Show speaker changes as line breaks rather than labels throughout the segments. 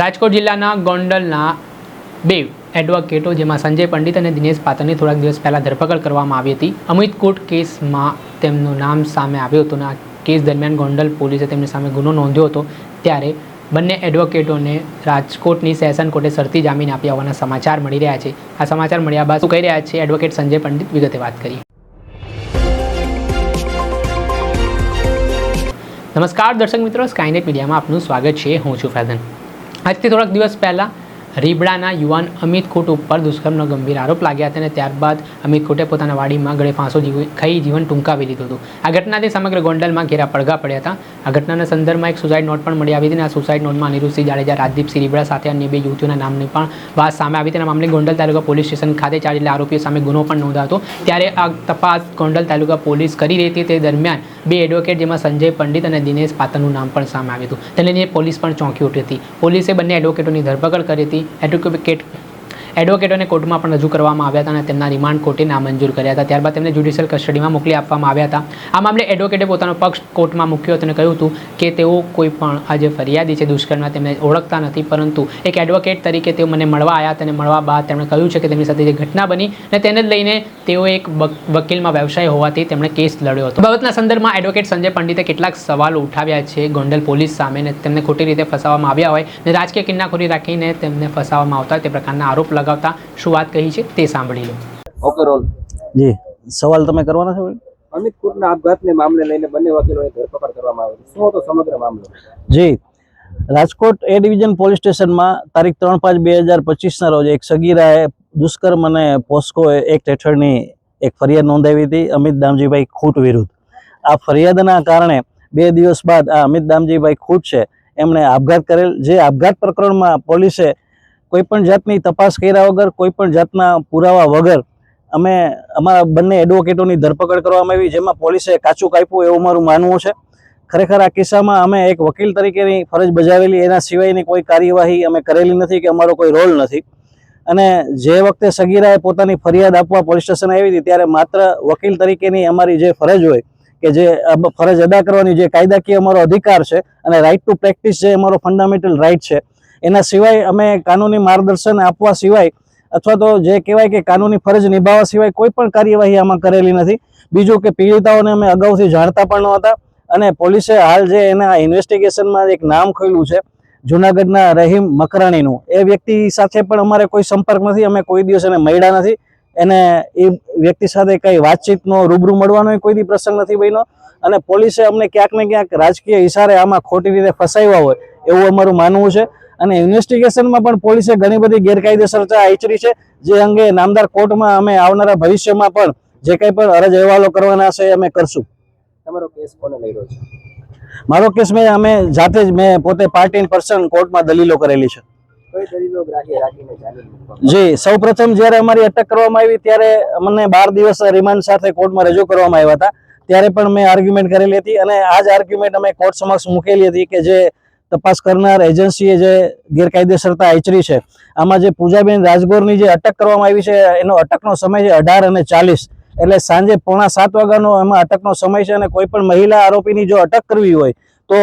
રાજકોટ જિલ્લાના ગોંડલના બે એડવોકેટો, જેમાં સંજય પંડિત અને દિનેશ પાત્રની થોડાક દિવસ પહેલાં ધરપકડ કરવામાં આવી હતી. અમિત કોર્ટ કેસમાં તેમનું નામ સામે આવ્યું હતું અને આ કેસ દરમિયાન ગોંડલ પોલીસે તેમની સામે ગુનો નોંધ્યો હતો. ત્યારે બંને એડવોકેટોને રાજકોટની સેશન કોર્ટે શરતી જામીન આપ્યા હોવાના સમાચાર મળી રહ્યા છે. આ સમાચાર મળ્યા બાદ શું કહી રહ્યા છે એડવોકેટ સંજય પંડિત? વિગતે વાત કરી નમસ્કાર દર્શક મિત્રો સ્કાયનેટ મીડિયામાં આપનું સ્વાગત છે. હું છું ફેઝન. આજથી થોડાક દિવસ પહેલાં રીબડાના યુવાન અમિત ખોટ ઉપર દુષ્કર્મનો ગંભીર આરોપ લાગ્યા હતા અને ત્યારબાદ અમિત ખોટે પોતાના વાડીમાં ગળે ફાંસો ખાઈ જીવન ટૂંકાવી લીધું હતું. આ ઘટનાથી સમગ્ર ગોંડલમાં ઘેરા પડઘા પડ્યા હતા. આ ઘટનાના સંદર્ભમાં એક સુસાઇડ નોટ પણ મળી આવી હતી અને આ સુસાઇડ નોટમાં અનિરુદ્ધસિંહ જાડેજા રાજદીપસિંહ રીબડા સાથે અન્ય બે યુવતીઓના નામની પણ વાત સામે આવી તેના મામલે ગોંડલ તાલુકા પોલીસ સ્ટેશન ખાતે ચાર જેટલા આરોપીઓ સામે ગુનો પણ નોંધાયો ત્યારે આ તપાસ ગોંડલ તાલુકા પોલીસ કરી રહી હતી. તે દરમિયાન બે એડવોકેટ જેમાં સંજય પંડિત અને દિનેશ પાત્રનું નામ પણ સામે આવ્યું હતું. તેને પોલીસ પણ ચોંકી ઉઠી હતી. પોલીસે બંને એડવોકેટોની ધરપકડ કરી હતી. એડવોકેટ એડવોકેટોને કોર્ટમાં પણ રજૂ કરવામાં આવ્યા હતા અને તેમના રિમાન્ડ કોર્ટે નામંજૂર કર્યા હતા. ત્યારબાદ તેમને જ્યુડિશિયલ કસ્ટડીમાં મોકલી આપવામાં આવ્યા હતા. આ મામલે એડવોકેટે પોતાનો પક્ષ કોર્ટમાં મૂક્યો હતો અને કહ્યું હતું કે તેઓ કોઈ પણ આ જે ફરિયાદી છે દુષ્કર્મના તેમને ઓળખતા નથી. પરંતુ એક એડવોકેટ તરીકે તેઓ મને મળવા આવ્યા હતા અને મળવા બાદ તેમણે કહ્યું છે કે તેમની સાથે જે ઘટના બની અને તેને લઈને તેઓ એક વક- વકીલમાં વ્યવસાય હોવાથી તેમણે કેસ લડ્યો હતો. બાબતના સંદર્ભમાં એડવોકેટ સંજય પંડિતે કેટલાક સવાલો ઉઠાવ્યા છે. ગોંડલ પોલીસ સામે તેમને ખોટી રીતે ફસાવવામાં આવ્યા હોય અને રાજકીય કિન્નાખોરી રાખીને તેમને ફસાવવામાં આવતા તે પ્રકારના આરોપ લગાવતા શું વાત કહી છે તે સાંભળી લો.
ઓકે
જી. સવાલ તમે કરવાના છો
અમિત કુરના આપઘાતને મામલે લઈને બંને વકીલોની ધરપકડ કરવામાં આવી. શું હતો સમગ્ર મામલો?
જી. રાજકોટ એ ડિવિઝન પોલીસ સ્ટેશનમાં તારીખ ત્રણ પાંચ બે હજાર પચીસના રોજ એક સગીરાએ દુષ્કર્મ અને પોસ્કો એક્ટ હેઠળની એક ફરિયાદ નોંધાવી હતી અમિત દામજીભાઈ ખૂટ વિરુદ્ધ. આ ફરિયાદના કારણે બે દિવસ બાદ આ અમિત દામજીભાઈ ખૂટ છે. એમણે આપઘાત કરેલ જે આપઘાત પ્રકરણમાં પોલીસે કોઈ પણ જાતની તપાસ કર્યા વગર, કોઈ પણ જાતના પુરાવા વગર અમે અમારા બંને એડવોકેટોની ધરપકડ કરવામાં આવી, જેમાં પોલીસે કાચું કાપ્યું એવું મારું માનવું છે. ખરેખર આ કિસ્સામાં અમે એક વકીલ તરીકેની ફરજ બજાવેલી, એના સિવાયની કોઈ કાર્યવાહી અમે કરેલી નથી કે અમારો કોઈ રોલ નથી. અને જે વખતે સગીરાએ પોતાની ફરિયાદ આપવા પોલીસ સ્ટેશન આવી હતી, ત્યારે માત્ર વકીલ તરીકેની અમારી જે ફરજ હોય કે જે ફરજ અદા કરવાની જે કાયદાકીય અમારો અધિકાર છે અને રાઇટ ટુ પ્રેક્ટિસ જે અમારો ફંડામેન્ટલ રાઇટ છે એના સિવાય અમે કાનૂની માર્ગદર્શન આપવા સિવાય અથવા તો જે કહેવાય કે કાનૂની ફરજ નિભાવવા સિવાય કોઈ પણ કાર્યવાહી આમાં કરેલી નથી. બીજું કે પીડિતાઓને અમે અગાઉથી જાણતા પણ નહોતા અને પોલીસે હાલ જે એના ઇન્વેસ્ટિગેશનમાં એક નામ ખોલ્યું છે, જુનાગઢના રહીમ મકરાણીનું. એ વ્યક્તિ સાથે પણ અમારે કોઈ સંપર્ક નથી, અમે કોઈ દિવસ એને મળ્યા નથી. એને એ વ્યક્તિ સાથે કંઈ વાતચીતનો રૂબરૂ મળવાનો કોઈ દી પ્રસંગ નથી બન્યો અને પોલીસે અમને ક્યાંક ને ક્યાંક રાજકીય ઇશારે આમાં ખોટી રીતે ફસાવ્યા હોય એવું અમારું માનવું છે. અને ઇન્વેસ્ટિગેશનમાં પણ પોલીસે ઘણી બધી ગેરકાયદેસરતા આચરી છે જે અંગે નામદાર કોર્ટમાં અમે આવનારા ભવિષ્યમાં પણ જે કંઈ પણ અરજ અહેવાલો કરવાના છે અમે કરશું.
તમારો કેસ કોને લઈ રહ્યો છે?
મારો કેસ મેં અમે જાતે જ મેં પોતે પાર્ટ ઇન પર્સન કોર્ટમાં દલીલો કરેલી છે. જી સૌ પ્રથમ જ્યારે અમારી અટક કરવામાં આવી ત્યારે મને બાર દિવસ રિમાન્ડ સાથે કોર્ટમાં રજૂ કરવામાં આવ્યા હતા. ત્યારે પણ મેં આર્ગ્યુમેન્ટ કરેલી હતી અને આ જ આર્ગ્યુમેન્ટ અમે કોર્ટ સમક્ષ મૂકેલી હતી કે જે તપાસ કરનાર એજન્સીએ જે ગેરકાયદેસરતા આચરી છે, આમાં જે પૂજાબેન રાજગોરની જે અટક કરવામાં આવી છે, એનો અટકનો સમય છે અઢાર અને ચાલીસ. એટલે સાંજે પોણા સાત વાગ્યાનો એમાં અટકનો સમય છે અને કોઈ પણ મહિલા આરોપીની જો અટક કરવી હોય, તો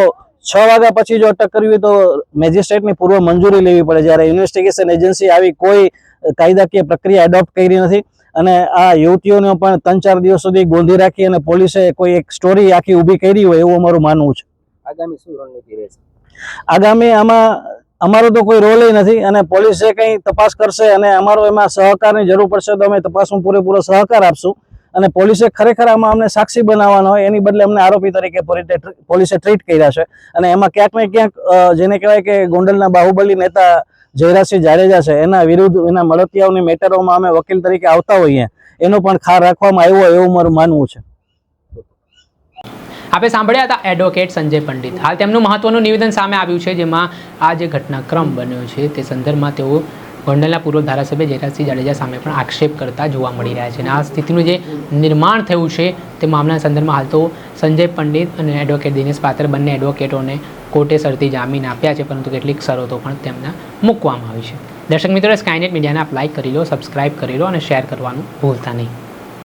છ વાગ્યા પછી જો અટક કરવી હોય તો મેજિસ્ટ્રેટની પૂર્વ મંજૂરી લેવી પડે. જ્યારે ઇન્વેસ્ટિગેશન એજન્સી આવી કોઈ કાયદાકીય પ્રક્રિયા એડોપ્ટ કરી નથી અને આ યુવતીઓને પણ ત્રણ ચાર દિવસ સુધી ગોંધી રાખી અને પોલીસે કોઈ એક સ્ટોરી આખી ઊભી કરી હોય એવું અમારું માનવું છે.
આગામી શું રણનીતિ રહેશે?
આગામી આમાં અમારો તો કોઈ રોલ નથી અને પોલીસે કંઈ તપાસ કરશે અને અમારો એમાં સહકારની જરૂર પડશે તો અમે તપાસમાં પૂરેપૂરો સહકાર આપશું. અને પોલીસે ખરેખર આમાં અમને સાક્ષી બનાવવાનો હોય એની બદલે અમને આરોપી તરીકે પોલીસે- ટ્રીટ કર્યા છે. અને એમાં ક્યાંક ને ક્યાંક જેને કહેવાય કે ગોંડલના બાહુબલી નેતા જયરાજસિંહ જાડેજા છે, એના વિરુદ્ધ, એના મળતિયાઓની મેટરોમાં અમે વકીલ તરીકે આવતા હોઈએ, એનો પણ ખાર રાખવામાં આવ્યો એવું મારું માનવું છે.
આપણે સાંભળ્યા હતા એડવોકેટ સંજય પંડિત. હાલ તેમનું મહત્વનું નિવેદન સામે આવ્યું છે, જેમાં આ જે ઘટનાક્રમ બન્યો છે, તે સંદર્ભમાં તેઓ ગોંડલના પૂર્વ ધારાસભ્ય જયરાજસિંહ જાડેજા સામે પણ આક્ષેપ કરતા જોવા મળી રહ્યા છે. અને આ સ્થિતિનું જે નિર્માણ થયું છે, તે મામલાના સંદર્ભમાં હાલ તો સંજય પંડિત અને એડવોકેટ દિનેશ પાત્ર બંને એડવોકેટોને કોર્ટે શરતી જામીન આપ્યા છે, પરંતુ કેટલીક શરતો પણ તેમના મૂકવામાં આવી છે. દર્શક મિત્રો સ્કાયનેટ મીડિયાને આપ લાઇક કરી લો સબસ્ક્રાઇબ કરી લો અને શેર કરવાનું ભૂલતા નહીં.